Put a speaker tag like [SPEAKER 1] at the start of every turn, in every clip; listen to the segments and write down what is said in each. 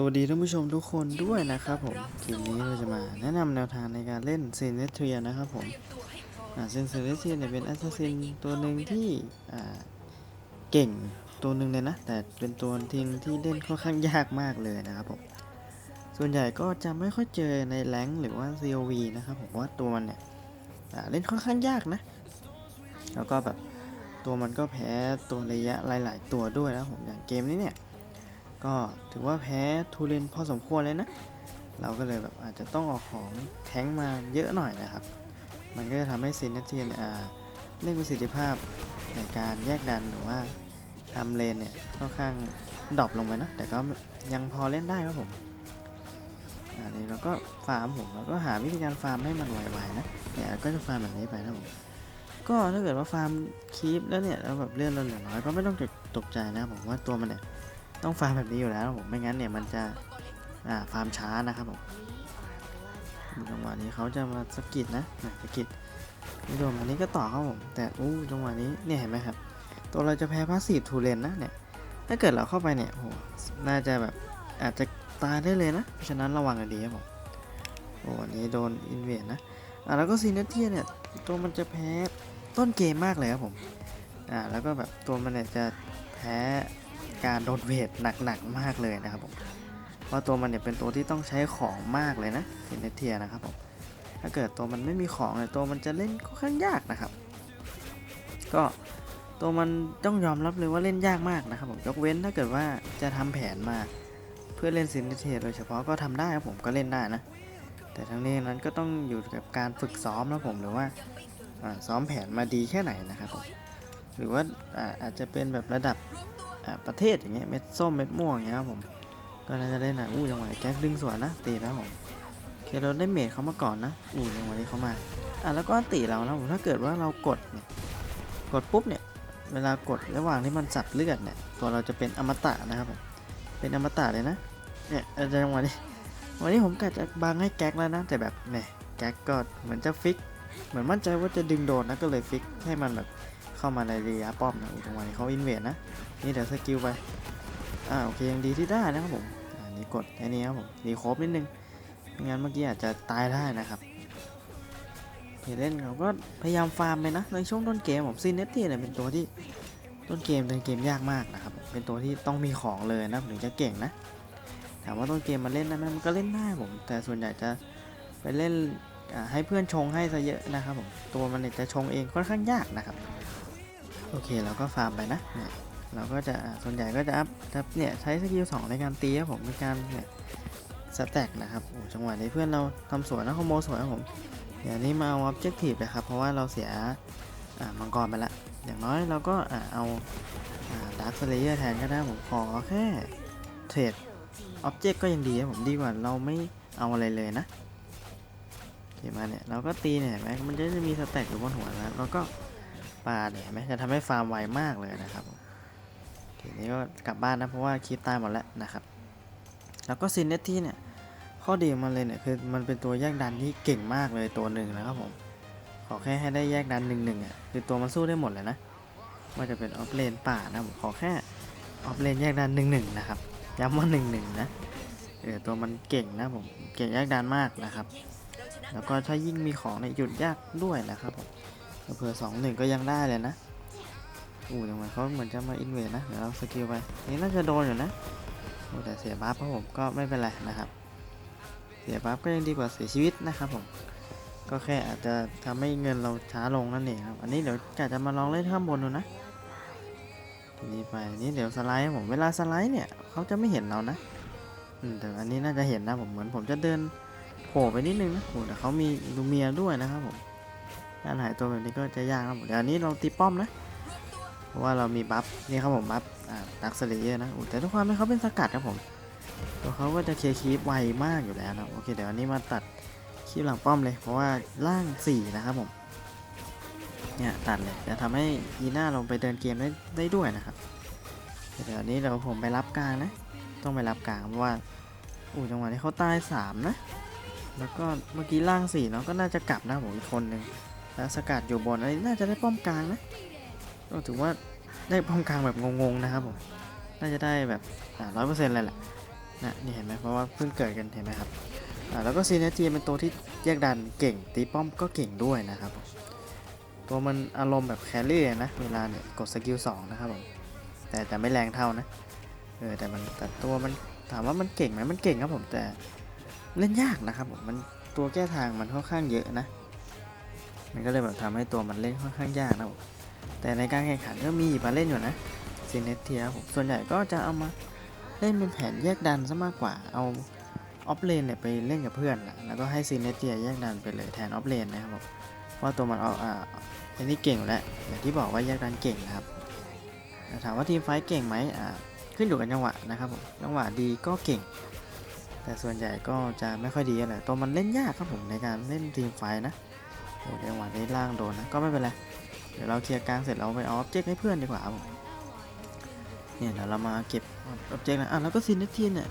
[SPEAKER 1] สวัสดีท่านผู้ชมทุกคนด้วยนะครับผมคลิปนี้เราจะมาแนะนำแนวทางในการเล่นเซนเนเทียนะครับผมอ่าซึ่งเซนเนเทียเนี่ยเป็นแอสซัสซินตัวหนึ่งที่อ่าเก่งตัวหนึ่งเลยนะ แต่เป็นตัวทิ้งที่เล่นค่อนข้างยากมากเลยนะครับผมส่วนใหญ่ก็จะไม่ค่อยเจอในแรงค์หรือว่า COV นะครับผมว่าตัวมันเนี่ยอ่าเล่นค่อนข้างยากนะ แล้วก็แบบตัวมันก็แพ้ตัวระยะหลาย ๆ ตัวด้วยนะครับผมอย่างเกมนี้เนี่ย ก็ถือว่าแพ้ทูเรนพอสมควรเลยนะ เราก็เลยแบบอาจจะต้องออกของแท้งมาเยอะหน่อยนะครับ มันก็จะทำให้ซินเนเทียนอ่าเล่นประสิทธิภาพในการแยกดันหรือว่าทำเลนเนี่ยค่อนข้างดรอปลงไปนะ แต่ก็ยังพอเล่นได้ครับผมอันนี้เราก็ฟาร์มผมเราก็หาวิธีการฟาร์มให้มันไวๆนะเนี่ยก็จะฟาร์มแบบนี้ไปนะผมก็ถ้าเกิดว่าฟาร์มคีปแล้วเนี่ยแล้วแบบเลื่อนเราเหลือน้อยก็ไม่ต้องตกใจนะผมว่าตัวมันเนี่ย ต้องฟาร์มแบบนี้อยู่แล้วผมไม่งั้นเนี่ยมันจะอ่าฟาร์มช้านะครับผมจังหวะนี้เขาจะมาสกิดนะอะสกิดนี่โดนมานี้ก็ต่อครับผมแต่อู้จังหวะนี้เนี่ยเห็นไหมครับ ตัวเราจะแพ้พาสซีฟทูเลนนะเนี่ยถ้าเกิดเราเข้าไปเนี่ยโหน่าจะแบบอาจจะตายได้เลยนะเพราะฉะนั้นระวังกันดีครับผมโอ้อันนี้โดนอินเวดนะอะแล้วก็ซีเนเทียเนี่ยตัวมันจะแพ้ต้นเกมมากเลยครับผมอ่าแล้วก็แบบตัวมันเนี่ยจะแพ้ การโดนเวทหนักๆมากเลยนะครับผมเพราตัวมันเนี่ยเป็นตัวที่ต้องใช้ของมากเลยนะเซนเทียนะครับผมถ้าเกิดตัวมันไม่มีของเนี่ยตัวมันจะเล่นค่อนข้างยากนะครับ ก็ตัวมันต้องยอมรับเลยว่าเล่นยากมากนะครับผมยกเว้นถ้าเกิดว่าจะทำแผนมาเพื่อเล่นซินเทียโดยเฉพาะก็ทำได้ครับผมก็เล่นได้นะ แต่ทั้งนี้นั้นก็ต้องอยู่กับการฝึกซ้อมนะผมหรือว่าซ้อมแผนมาดีแค่ไหนนะครับผมหรือว่าอาจจะเป็นแบบระดับ ประเทศอย่างเงี้ยเม็ดส้มเม็ดม่วงอย่างเงี้ยครับผมก็น่าจะได้นะอู้จังหวะแก๊กดึงสวนนะตีแล้วผมโอเคเราได้เมทเขามาก่อนนะอู้จังหวะนี้เขามาอะแล้วก็ตีเรานะผมถ้าเกิดว่าเรากดเนี่ยกดปุ๊บเนี่ยเวลากดระหว่างที่มันสับเลือดเนี่ยตัวเราจะเป็นอมตะนะครับผมเป็นอมตะเลยนะเนี่ยเออจังหวะนี้วันนี้ผมกะจะบังให้แก๊กแล้วนะแต่แบบเนี่ยแก๊กก็เหมือนจะฟิก เหมือนมั่นใจว่าจะดึงโดนนะก็เลยฟิกให้มันแบบ เข้ามาในระยะป้อมนะอู้จังวะนี้เขาอินเวดนะ นี่เดี๋ยวสกิลไป อ่าโอเคยังดีที่ได้นะครับผมอันนี้กดแค่นี้ครับผมรีโคบนิดนึงไม่งั้นเมื่อกี้อาจจะตายได้นะครับเพเล่นเขาก็พยายามฟาร์มไปนะในช่วงต้นเกมผมซินเนตตี้เนี่ยเป็นตัวที่ต้นเกมเดินเกมยากมากนะครับเป็นตัวที่ต้องมีของเลยนะถึงจะเก่งนะถามว่าต้นเกมมันเล่นได้ไหมมันก็เล่นได้ผม แต่ส่วนใหญ่จะไปเล่นให้เพื่อนชงให้ซะเยอะนะครับผมตัวมันจะชงเองค่อนข้างยากนะครับ โอเคเราก็ฟาร์มไปนะเนี่ยเราก็จะส่วนใหญ่ก็จะอัพเนี่ยใช้สกิล2ในการตีครับผมในการเนี่ยสแต็กนะครับโอ้จังหวะนี้เพื่อนเราทำสวยนะคอมโบสวยครับผมเดี๋ยวนี้มาเอาออบเจกตีฟเลยครับเพราะว่าเราเสียอ่ามังกรไปละอย่างน้อยเราก็อ่าเอาดาร์คสเลเยอร์แทนก็ได้ผมขอแค่เทรดออบเจกต์ก็ยังดีครับผมดีกว่าเราไม่เอาอะไรเลยนะเห็นไหมาเนี่ยเราก็ตีเนี่ยเห็นไหมมันจะจะมีสแต็กอยู่บนหัวนะแล้วก็ ปาเนี่ยเห็นไหมจะทำให้ฟาร์มไวมากเลยนะครับทีนี้ก็กลับบ้านนะเพราะว่าคลิปตายหมดแล้วนะครับ แล้วก็ซินเนตที่เนี่ยข้อดีมันเลยเนี่ยคือมันเป็นตัวแยกดันที่เก่งมากเลยตัวหนึ่งนะครับผมขอแค่ให้ได้แยกดันหนึ่งหนึ่งอะคือตัวมันสู้ได้หมดเลยนะว่าจะเป็นออฟเลนป่านะผมขอแค่ออฟเลนแยกดันหนึ่งหนึ่งนะครับย้ำว่าหนึ่งหนึ่งนะเออตัวมันเก่งนะผมเก่งแยกดันมากนะครับ แล้วก็ถ้ายิ่งมีของในหยุดยากด้วยนะครับผม เผื่อสองหนึ่งก็ยังได้เลยนะอู้จังหวะเขาเหมือนจะมาอินเวดนะ เดี๋ยวเราสกิลไป นี่น่าจะโดนอยู่นะโอ้แต่เสียบัฟครับผมก็ไม่เป็นไรนะครับ เสียบัฟก็ยังดีกว่าเสียชีวิตนะครับผม ก็แค่อาจจะทำให้เงินเราช้าลงนั่นเองครับ อันนี้เดี๋ยวกะจะมาลองเล่นข้างบนดูนะ ทีนี้ไป นี่เดี๋ยวสไลด์ครับผม เวลาสไลด์เนี่ยเขาจะไม่เห็นเรานะ อืมแต่อันนี้น่าจะเห็นนะผม เหมือนผมจะเดินโผล่ไปนิดนึงนะโอ้แต่เขามีลูเมียด้วยนะครับผม การหายตัวแบบนี้ก็จะยากครับผมเดี๋ยวนี้เราตีป้อมนะ เพราะว่าเรามีบัฟนี่ครับผมบัฟอ่าดักสเลเยอร์นะแต่ทุกความไม่เขาเป็นสกัดครับผมตัวเขาก็จะเคลียร์คีปไวมากอยู่แล้วนะโอเคเดี๋ยวอันนี้มาตัดคีปหลังป้อมเลย เพราะว่าล่าง 4 นะครับผมเนี่ยตัดเลยจะทำให้ยีน่าลงไปเดินเกมได้ได้ด้วยนะครับเดี๋ยวนี้เดี๋ยวผมไปรับกลางนะ ต้องไปรับกลางเพราะว่าอู้จังหวะนี้เขาตาย3นะแล้วก็เมื่อกี้ล่าง4เนาะก็น่าจะกลับนะผมอีกคนหนึ่ง แล้วสกัดอยู่บนอันนี้น่าจะได้ป้อมกลางนะก็ถือว่าได้ป้อมกลางแบบงงๆนะครับผม น่าจะได้แบบร้อยเปอร์เซ็นต์เลยแหละนะนี่เห็นไหมเพราะว่าเพิ่งเกิดกันเห็นไหมครับแล้วก็ซีเนจีเป็นตัวที่แยกดันเก่งตีป้อมก็เก่งด้วยนะครับผมตัวมันอารมณ์แบบแครี่นะเวลาเนี่ยกดสกิลสองนะครับผมแต่จะไม่แรงเท่านะเออแต่มันแต่ตัวมันถามว่ามันเก่งไหมมันเก่งครับผมแต่เล่นยากนะครับผมมันตัวแก้ทางมันค่อนข้างเยอะนะ มันก็เลยแบบทำให้ตัวมันเล่นค่อนข้างยากนะผมแต่ในการแข่งขันก็มีมาเล่นอยู่นะซีเนเทียผมส่วนใหญ่ก็จะเอามาเล่นเป็นแผนแยกดันซะมากกว่าเอาออฟเลนเนี่ยไปเล่นกับเพื่อนนะแล้วก็ให้ซีเนเทียแยกดันไปเลยแทนออฟเลนนะครับผมเพราะตัวมันเอาอ่าอันนี้เก่งแล้วอย่างที่บอกว่าแยกดันเก่งนะครับถามว่าทีมไฟท์เก่งไหมอ่าขึ้นอยู่กับจังหวะนะครับผมจังหวะดีก็เก่ง แต่ส่วนใหญ่ก็จะไม่ค่อยดีอะไรตัวมันเล่นยากครับผมในการเล่นทีมไฟท์นะ จังหวะนี้ล่างโดนนะ ก็ไม่เป็นไร เดี๋ยวเราเคลียร์กลางเสร็จเราไปเอาออบเจกต์ให้เพื่อนดีกว่าผมเนี่ยเดี๋ยวเรามาเก็บออบเจกต์นะ อะแล้วก็ซินเนทีนเนี่ย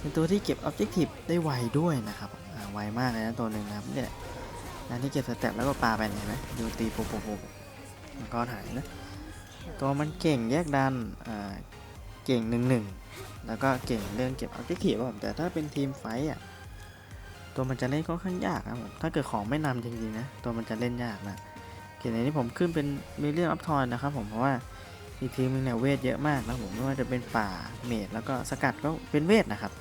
[SPEAKER 1] เป็นตัวที่เก็บออบเจกตีฟได้ไวด้วยนะครับอ่าไวมากเลยนะตัวหนึ่งนะครับเนี่ยนะที่เก็บสเต็ปแล้วก็ปาไปเห็นไหมดูตีโปโปโปมันก็หายนะ ตัวมันเก่งแยกดัน อ่า เก่งหนึ่งหนึ่งแล้วก็เก่งเรื่องเก็บออบเจกตีฟครับผมแต่ถ้าเป็นทีมไฟอะ ตัวมันจะเล่นค่อนข้างยากนะผมถ้าเกิดของไม่นำจริงๆนะ ตัวมันจะเล่นยากนะเขียนในนี้ผมขึ้นเป็นมิเลียนออฟทอยนะครับผมเพราะว่าอีกทีมนึงเนี่ยเวทเยอะมากนะผมไม่ว่าจะเป็นป่าเมดแล้วก็สกัดก็เป็นเวทนะครับ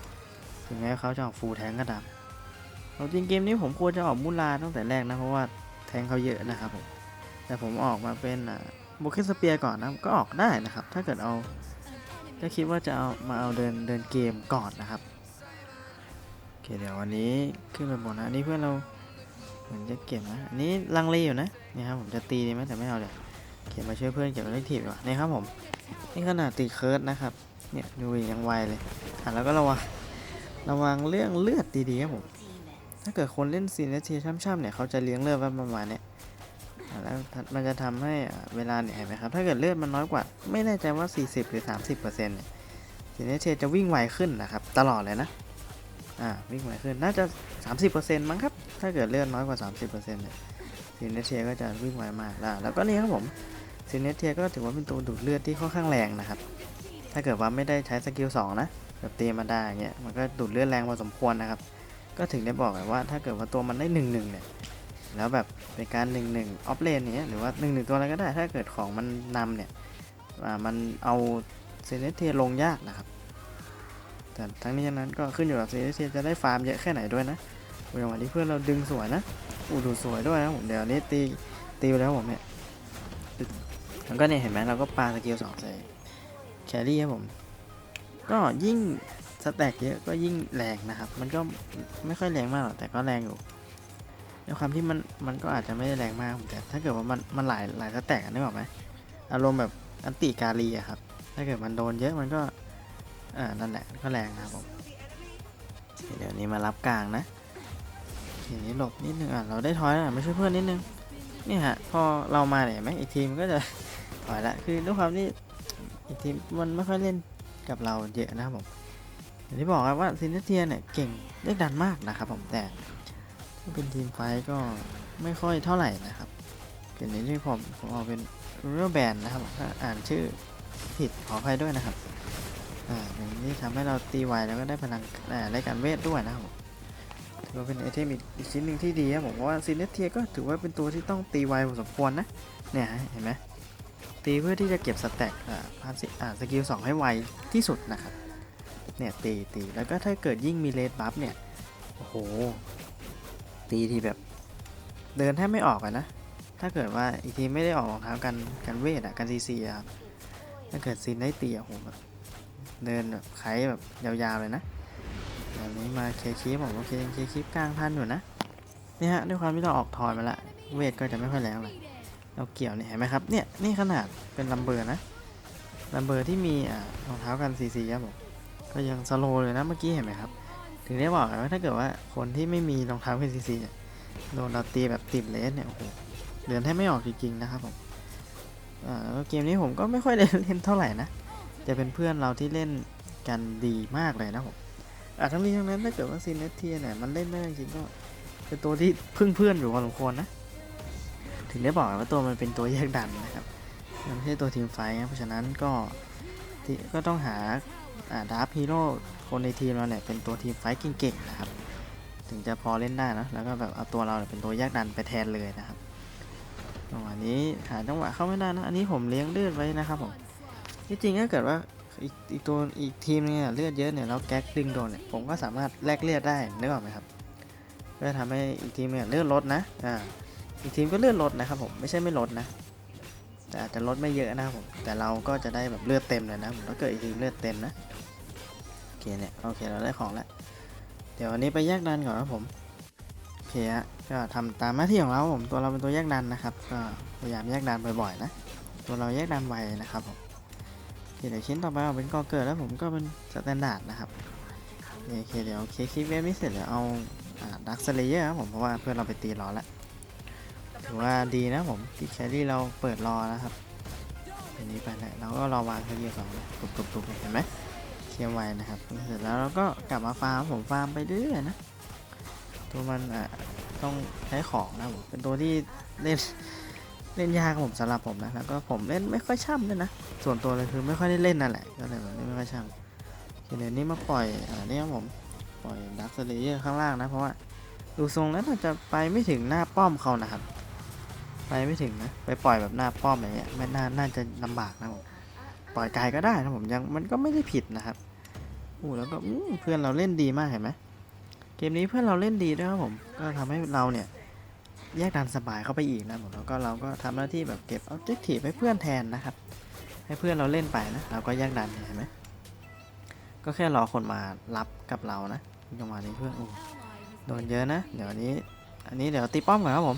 [SPEAKER 1] ถึงแม้เขาจะออกฟูลแทงก็ตามเอาจริงเกมนี้ผมควรจะออกมูลาตั้งแต่แรกนะเพราะว่าแทงเขาเยอะนะครับผมแต่ผมออกมาเป็นอ่าโบเกสเปียก่อนนะก็ออกได้นะครับ ถ้าเกิดเอาก็คิดว่าจะเอามาเอาเดินเดินเกมก่อนนะครับ คเดี๋ยววันนี้ขึ้นไปบนนะอันนี้เพื่อนเราเหมือนจะเก็บนะอันนี้ลังเลอยู่นะนี่ครับผมจะตีดีไหมแต่ไม่เอาเลยวเก็บมาช่วยเพื่อนเก็บมาได้ทีดีกว่านี่ครับผมนี่ขนาดตีเคิร์ดนะครับเนี่ยดูยังไวเลยอะแล้วก็ระวังระวังเรื่องเลือดดีๆครับผมถ้าเกิดคนเล่นซีเนสเทียช่ำๆเนี่ยเขาจะเลี้ยงเลือดไว้ประมาณเนี้ยอะแล้วมันจะทำให้เวลาเนี่ยเห็นไหมครับถ้าเกิดเลือดมันน้อยกว่า ไม่แน่ใจว่า 40 หรือ 30%เนี่ยซีเนสเทียจะวิ่งไวขึ้นนะครับตลอดเลยนะ อ่าวิ่งไวขึ้นน่าจะ 30%มั้งครับ ถ้าเกิดเลือดน้อยกว่า 30%เนี่ยซินเนเทียก็จะวิ่งไวมากแล้วแล้วก็นี่ครับผมซินเนเทียก็ถือว่าเป็นตัวดูดเลือดที่ค่อนข้างแรงนะครับ ถ้าเกิดว่าไม่ได้ใช้สกิล2นะแบบตีมาได้เงี้ยมันก็ดูดเลือดแรงพอสมควรนะครับ ก็ถึงได้บอกว่าถ้าเกิดว่าตัวมันได้1นึเนี่ยแล้วแบบเป็นการ1นึออฟเลนเนี้ยหรือว่า1นึตัวอะไรก็ได้ ถ้าเกิดของมันนำเนี่ยมันเอาซินเนเทียลงยากนะครับ แต่ทั้งนี้ทั้งนั้นก็ขึ้นอยู่กับซีเซียจะได้ฟาร์มเยอะแค่ไหนด้วยนะจังหวะที่เพื่อนเราดึงสวยนะอู้ดูสวยด้วยนะผมเดี๋ยวนี้ตีตีไปแล้วผมเนี่ยมันก็เนี่ยเห็นไหมเราก็ปาสกิลสองใส่แครี่ครับผม ก็ยิ่งสแต็กเยอะก็ยิ่งแรงนะครับ มันก็ไม่ค่อยแรงมากหรอกแต่ก็แรงอยู่ในความที่มันมันก็อาจจะไม่ได้แรงมากแต่ถ้าเกิดว่ามันมันหลายหลายสแต็กอะนึกออกไหมอารมณ์แบบอันติกาลีอะครับ ถ้าเกิดมันโดนเยอะมันก็ อ่า นั่นแหละ ก็แรงนะครับผม เดี๋ยวนี้มารับกลางนะทีนี้หลบนิดนึงอะ เราได้ถอยแล้วไม่ช่วยเพื่อนนิดนึง นี่ฮะ พอเรามาเนี่ยเห็นไหมอีกทีมก็จะถอยละ คือด้วยความที่อีกทีมมันไม่ค่อยเล่นกับเราเยอะนะครับผมอย่างที่บอกครับว่าซินเทียเนี่ยเก่งเลือกดันมากนะครับผมแต่ถ้าเป็นทีมไฟท์ก็ไม่ค่อยเท่าไหร่นะครับเป็นในที่ผมผมเอาเป็นรูปแบนนะครับถ้าอ่านชื่อผิดขออภัยด้วยนะครับ อ่าอย่างนี้ทำให้เราตีไวแล้วก็ได้พลังอ่าได้การเวทด้วยนะครับผมถือว่าเป็นไอเทมอีกชิ้นหนึ่งที่ดีครับผมเพราะว่าซินเนเทียก็ถือว่าเป็นตัวที่ต้องตีไวพอสมควรนะเนี่ยเห็นไหมตีเพื่อที่จะเก็บสแต็กอ่าพาสอ่าสกิลสองให้ไวที่สุดนะครับเนี่ยตีตีแล้วก็ถ้าเกิดยิ่งมีเลดบัฟเนี่ยโอ้โหตีทีแบบเดินแทบไม่ออกอะนะ ถ้าเกิดว่าอีกทีไม่ได้ออกรองเท้ากันกันเวทอะกันซีซีอะครับถ้าเกิดซินได้ตีอะโหแบบ เดินแบบไขแบบยาวๆเลยนะแบบนี้มาเคลียร์คลิปผมโอเคยังเคลียร์คลิปกลางทันอยู่นะนี่ฮะด้วยความที่เราออกทอยมาละเวทก็จะไม่ค่อยแรงเลยเราเกี่ยวเนี่ยเห็นไหมครับเนี่ยนี่ขนาดเป็นลัมเบอร์นะลัมเบอร์ที่มีอ่ารองเท้ากันซีซีครับผมก็ยังสโลเลยนะเมื่อกี้เห็นไหมครับ ถึงได้บอกว่าถ้าเกิดว่าคนที่ไม่มีรองเท้ากันซีซีเนี่ยโดนเราตีแบบติดเลสเนี่ยโอ้โหเดินแทบไม่ออกจริงๆนะครับผมอ่าเกมนี้ผมก็ไม่ค่อยได้เล่นเท่าไหร่นะ จะเป็นเพื่อนเราที่เล่นกันดีมากเลยนะผมอะทั้งนี้ทั้งนั้นถ้าเกิดว่าซีเนสเทียเนี่ยมันเล่นไม่ได้จริงก็เป็นตัวที่พึ่งเพื่อนอยู่พอสมควรนะ ถึงได้บอกว่าตัวมันเป็นตัวแยกดันนะครับ มันไม่ใช่ตัวทีมไฟนะเพราะฉะนั้นก็ก็ต้องหาดาร์ฟฮีโร่คนในทีมเราเนี่ยเป็นตัวทีมไฟเก่งๆนะครับ ถึงจะพอเล่นได้นะ แล้วก็แบบเอาตัวเราเนี่ยเป็นตัวแยกดันไปแทนเลยนะครับจังหวะนี้หาจังหวะเข้าไม่ได้นะ อันนี้ผมเลี้ยงเลือดไว้นะครับผม ที่จริงถ้าเกิดว่าอีกอีกตัวอีกทีมเนี่ยเลือดเยอะเนี่ยแล้วแก๊กดึงโดนเนี่ยผมก็สามารถแลกเลือดได้นึกออกไหมครับเพื่อทำให้อีกทีมเนี่ยเลือดลดนะอ่าอีกทีมก็เลือดลดนะครับผมไม่ใช่ไม่ลดนะแต่อาจจะลดไม่เยอะนะครับผมแต่เราก็จะได้แบบเลือดเต็มเลยนะผมถ้าเกิดอีกทีมเลือดเต็มนะโอเคเนี่ยโอเคเราได้ของแล้วเดี๋ยววันนี้ไปแยกดันก่อนนะผมโอเคฮะก็ทำตามหน้าที่ของเราผมตัวเราเป็นตัวแยกดันนะครับก็พยายามแยกดันบ่อยๆนะตัวเราแยกดันไวนะครับผม เดี๋ยวชิ้นต่อไปเอาเป็นกอเกิดแล้วผมก็เป็นสแตนดาร์ดนะครับโอเคเดี๋ยวเคคลิปเวฟนี้เสร็จเดี๋ยวเอาดักสเลเยอร์ครับผมเพราะว่าเพื่อนเราไปตีรอแล้วถือว่าดีนะผมที่แครี่เราเปิดรอนะครับอันนี้ไปแล้วเราก็รอวางแครี่สองตุบๆๆเห็นไหมเคลียร์ไวนะครับเสร็จแล้วเราก็กลับมาฟาร์มผมฟาร์มไปเรื่อยนะตัวมันอะต้องใช้ของนะผมเป็นตัวที่เล่น เล่นยากผมสำหรับผมนะแล้วก็ผมเล่นไม่ค่อยช่ำด้วยนะ ส่วนตัวเลยคือไม่ค่อยได้เล่นนั่นแหละก็เลยแบบไม่ค่อยช่ำทีนี้นี่มาปล่อยอ่าเนี่ยครับผมปล่อยดักสเลเยอร์ข้างล่างนะเพราะว่าดูทรงแล้วน่าจะไปไม่ถึงหน้าป้อมเขานะครับ ไปไม่ถึงนะไปปล่อยแบบหน้าป้อมอะไรเงี้ยไม่น่าน่าจะลำบากนะผมปล่อยไกลก็ได้นะผมยังมันก็ไม่ได้ผิดนะครับอู้แล้วก็เพื่อนเราเล่นดีมากเห็นไหมเกมนี้เพื่อนเราเล่นดีด้วยครับผมก็ทำให้เราเนี่ย แยกดันสบายเข้าไปอีกนะผมแล้วก็เราก็ทำหน้าที่แบบเก็บออบเจกตีให้เพื่อนแทนนะครับ ให้เพื่อนเราเล่นไปนะ เราก็แยกดันเห็นไหมก็แค่รอคนมารับกับเรานะจังหวะนี้เพื่อนโอ้โดนเยอะนะ เดี๋ยวนี้ อันนี้เดี๋ยวตีป้อมก่อนครับผม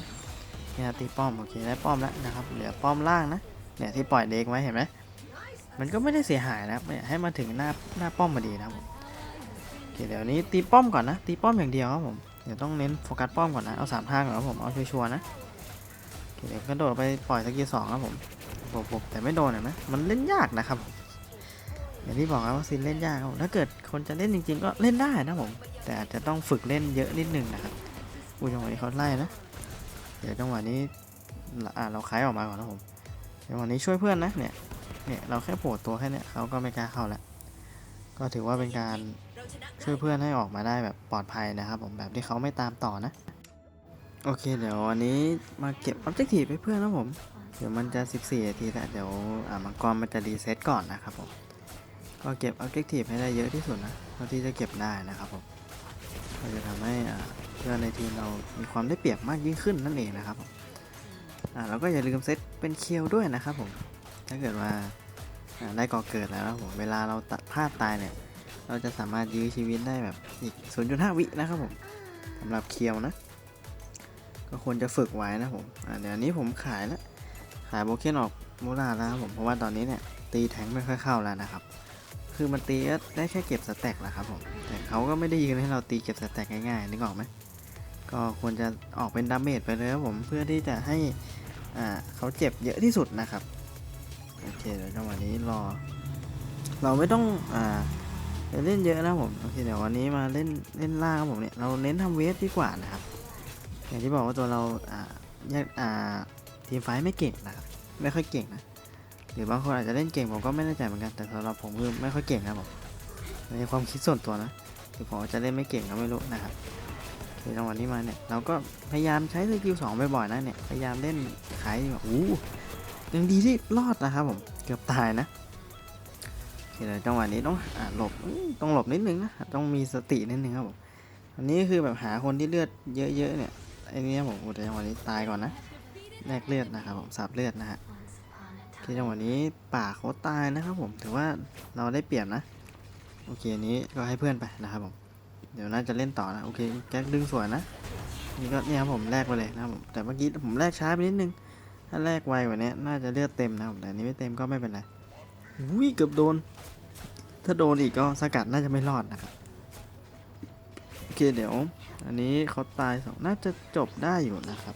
[SPEAKER 1] เนี่ยตีป้อมโอเคได้ป้อมแล้วนะครับ เหลือป้อมล่างนะเนี่ยที่ปล่อยเด็กไว้เห็นไหมมันก็ไม่ได้เสียหายนะเนี่ยให้มาถึงหน้าหน้าป้อมมาดีนะครับผมโอเคเดี๋ยวนี้ตีป้อมก่อนนะตีป้อมอย่างเดียวครับผม ดี๋ยวต้องเน้นโฟกัสป้อมก่อนนะ เอาสามทางก่อนครับผม เอาชัวร์ๆนะเดี๋ยวกระโดดไปปล่อยสกิลสองครับผมผมผมแต่ไม่โดนเห็นไหมมันเล่นยากนะครับ อย่างที่บอกครับว่าซินเล่นยากครับถ้าเกิดคนจะเล่นจริง ๆ ก็เล่นได้นะผม แต่อาจจะต้องฝึกเล่นเยอะนิดนึงนะครับ อุ้ยจังหวะนี้เขาไล่นะ เดี๋ยวจังหวะนี้อ่าเราคล้ายออกมาก่อนนะผมจังหวะนี้ช่วยเพื่อนนะเนี่ย เนี่ยเราแค่โผล่ตัวแค่เนี้ยเขาก็ไม่กล้าเข้าแล้ว ก็ถือว่าเป็นการ ช่วยเพื่อนให้ออกมาได้แบบปลอดภัยนะครับผมแบบที่เขาไม่ตามต่อนะ โอเค เดี๋ยววันนี้มาเก็บ Objective ให้เพื่อนนะผม เดี๋ยวมันจะ 14นาทีแต่เดี๋ยวอ่ามังกรมันจะรีเซ็ตก่อนนะครับผมก็เก็บ Objective ให้ได้เยอะที่สุดนะเท่าที่จะเก็บได้นะครับผมก็จะทำให้อ่าเพื่อนในทีมเรามีความได้เปรียบมากยิ่งขึ้นนั่นเองนะครับผมอ่าแล้วก็อย่าลืมเซตเป็นเคียวด้วยนะครับผมถ้าเกิดว่าอ่าได้ก่อเกิดแล้วนะผมเวลาเราตัดพลาดตายเนี่ย เราจะสามารถยื้อชีวิตได้แบบอีก 0.5 วินะครับผมสำหรับเคียวนะ ก็ควรจะฝึกไว้นะผมอ่าเดี๋ยวนี้ผมขายแล้ว ขายโบเคนออกมูลาแล้วครับผม เพราะว่าตอนนี้เนี่ยตีแทงไม่ค่อยเข้าแล้วนะครับ คือมันตีก็ได้แค่เก็บสแต็กแหละครับผม แต่เขาก็ไม่ได้ยืนให้เราตีเก็บสแต็กง่ายๆนึกออกไหมก็ควรจะออกเป็นดาเมจไปเลยครับผม เพื่อที่จะให้อ่าเขาเจ็บเยอะที่สุดนะครับ โอเคเดี๋ยวจังหวะนี้รอ เราไม่ต้องอ่า ไปเล่นเยอะนะผมโอเคเดี๋ยววันนี้มาเล่นเล่นล่างครับผมเนี่ยเราเน้นทำเวฟดีกว่านะครับ อย่างที่บอกว่าตัวเราอ่าแยกอ่าทีมไฟไม่เก่งนะครับไม่ค่อยเก่งนะหรือบางคนอาจจะเล่นเก่งผมก็ไม่แน่ใจเหมือนกันแต่สำหรับผมคือไม่ค่อยเก่งครับผมในความคิดส่วนตัวนะหรือผมอาจะเล่นไม่เก่งก็ไม่รู้นะครับโอเคจังหวะนี้มาเนี่ยเราก็พยายามใช้สกิลสองบ่อยๆนะเนี่ยพยายามเล่นขายแบบอู้ยังดีที่รอดนะครับผมเกือบตายนะ เคเดี๋ยจังหวะนี้ต้องหลบต้องหลบนิดนึงนะต้องมีสตินิดนึงครับผมอันนี้คือแบบหาคนที่เลือดเยอะๆเนี่ยไอ้นี่ผมโอ้แต่จังหวะนี้ตายก่อนนะแลกเลือดนะครับผมสับเลือดนะฮะโอเคจังหวะนี้ป่าเขาตายนะครับผมถือว่าเราได้เปรียบนะโอเคอันนี้ก็ให้เพื่อนไปนะครับผมเดี๋ยวน่าจะเล่นต่อนะโอเคแก๊กดึงสวยนะนี่ก็เนี่ยครับผมแลกไปเลยนะครับผมแต่เมื่อกี้ผมแลกช้าไปนิดนึงถ้าแรกไวกว่านี้น่าจะเลือดเต็มนะครับแต่อันนี้ไม่เต็มก็ไม่เป็นไร อุ้ยเกือบโดน ถ้าโดนอีกก็สกัดน่าจะไม่รอดนะครับ โอเคเดี๋ยว อันนี้เขาตายสองน่าจะจบได้อยู่นะครับ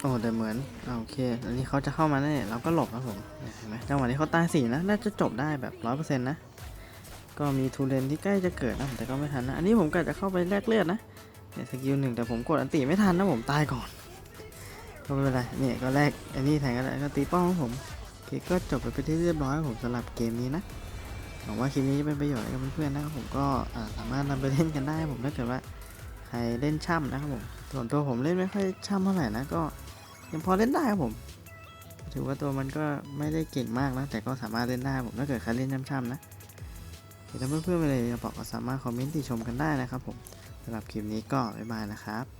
[SPEAKER 1] โอ้แต่เหมือนโอเค อันนี้เขาจะเข้ามาแน่เราก็หลบนะผมเห็นไหมจังหวะนี้เขาตายสี่นะน่าจะจบได้แบบร้อยเปอร์เซ็นต์นะ ก็มีทูเลนที่ใกล้จะเกิดนะแต่ก็ไม่ทันนะ อันนี้ผมกะจะเข้าไปแลกเลือดนะเนี่ยสกิลหนึ่งแต่ผมกดอันติไม่ทันนะผมตายก่อนก็ไม่เป็นไรเนี่ยก็แรกอันนี้แทงก็ได้ก็ตีป้อมของผม คก็จบไปเป็นที่เรียบร้อยผมสำหรับเกมนี้นะหวังว่าคลิปนี้จะเป็นประโยชน์ให้กับเพื่อนๆนะครับผมก็สามารถนำไปเล่นกันได้ผมถ้าเกิดว่าใครเล่นช่ำนะครับผมส่วนตัวผมเล่นไม่ค่อยช่ำเท่าไหร่นะก็ยังพอเล่นได้ครับผม ถือว่าตัวมันก็ไม่ได้เก่งมากนะแต่ก็สามารถเล่นได้ผมถ้าเกิดใครเล่นช่ำๆนะถ้าเพื่อนๆไปเลยบอกก็สามารถคอมเมนต์ติชมกันได้นะครับผมสำหรับคลิปนี้ก็บ๊ายบายนะครับ